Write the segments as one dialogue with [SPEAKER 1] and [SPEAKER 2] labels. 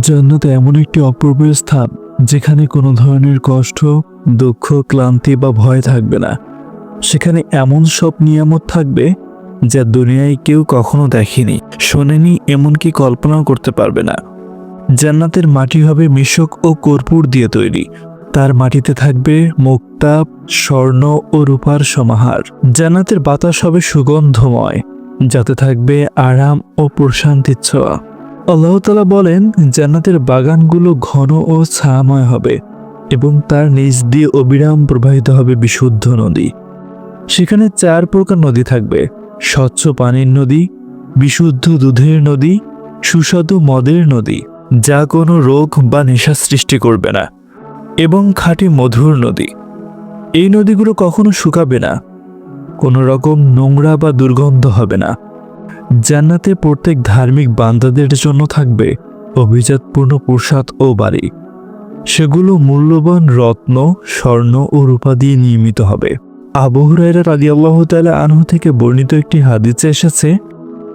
[SPEAKER 1] জান্নাত এমন একটি অপূর্ব স্থান যেখানে কোনো ধরনের কষ্ট, দুঃখ, ক্লান্তি বা ভয় থাকবে না। সেখানে এমন সব নিয়ামত থাকবে যা দুনিয়ায় কেউ কখনো দেখেনি, শোনেনি, এমনকি কল্পনাও করতে পারবে না। জান্নাতের মাটি হবে মিশক ও কর্পূর দিয়ে তৈরি। তার মাটিতে থাকবে মুক্তা স্বর্ণ ও রূপার সমাহার। জান্নাতের বাতাস হবে সুগন্ধময়, যাতে থাকবে আরাম ও প্রশান্তির ছোঁয়া। আল্লাহ তালা বলেন, জান্নাতের বাগানগুলো ঘন ও ছায়াময় হবে এবং তার নিচ দিয়ে অবিরাম প্রবাহিত হবে বিশুদ্ধ নদী। সেখানে চার প্রকার নদী থাকবে, স্বচ্ছ পানির নদী, বিশুদ্ধ দুধের নদী, সুস্বাদু মদের নদী, যা কোনো রোগ বা নেশা সৃষ্টি করবে না, এবং খাঁটি মধুর নদী। এই নদীগুলো কখনো শুকাবে না, কোনো রকম নোংরা বা দুর্গন্ধ হবে না। জান্নাতে প্রত্যেক ধার্মিক বান্দাদের জন্য থাকবে অভিজাতপূর্ণ প্রসাদ ও বাড়ি। সেগুলো মূল্যবান রত্ন, স্বর্ণ ও রূপা দিয়ে নির্মিত হবে। আবু হুরায়রা রাদিয়াল্লাহু তাআলা আনহু থেকে বর্ণিত একটি হাদিসে এসেছে,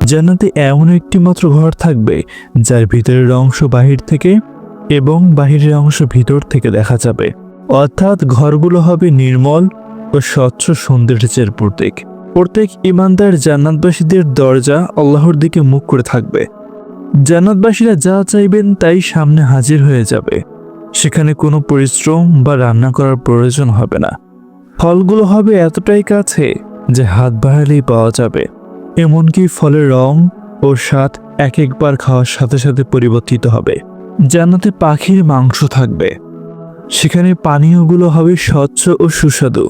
[SPEAKER 1] জান্নাতে এমন একটি মাত্র ঘর থাকবে যার ভিতরের অংশ বাহির থেকে এবং বাহিরের অংশ ভিতর থেকে দেখা যাবে। অর্থাৎ ঘরগুলো হবে নির্মল ও স্বচ্ছ সৌন্দর্যের প্রতীক। প্রত্যেক ইমানদার জান্নাতবাসীদের দরজা আল্লাহর দিকে মুখ করে থাকবে। জান্নাতবাসীরা যা চাইবেন তাই সামনে হাজির হয়ে যাবে। সেখানে কোনো পরিশ্রম বা রান্না করার প্রয়োজন হবে না। ফলগুলো হবে এতটাই কাছে যে হাত বাড়ালেই পাওয়া যাবে। এমনকি ফলের রং ও স্বাদ এক একবার খাওয়ার সাথে সাথে পরিবর্তিত হবে। জান্নাতে পাখির মাংস থাকবে। সেখানে পানীয়গুলো হবে স্বচ্ছ ও সুস্বাদু।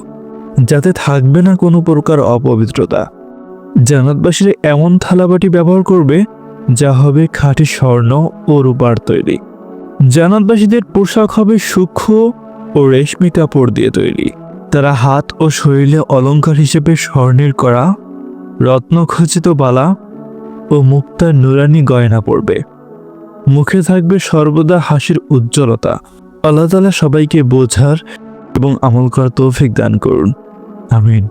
[SPEAKER 1] যাতে থাকবে না কোনো প্রকার অপবিত্রতা। জান্নাতবাসীরা এমন থালাবাটি ব্যবহার করবে, যা হবে খাঁটি স্বর্ণ ও রূপার তৈরি। জান্নাতবাসীদের পোশাক হবে সূক্ষ্ম ও রেশমি কাপড় দিয়ে তৈরি। তারা হাত ও শরীরে অলঙ্কার হিসেবে স্বর্ণের করা, রত্নখচিত বালা ও মুক্তার নুরানি গয়না পরবে। মুখে থাকবে সর্বদা হাসির উজ্জ্বলতা। আল্লাহ তালা সবাইকে বোঝার এবং আমল করার তৌফিক দান করুন। আমিন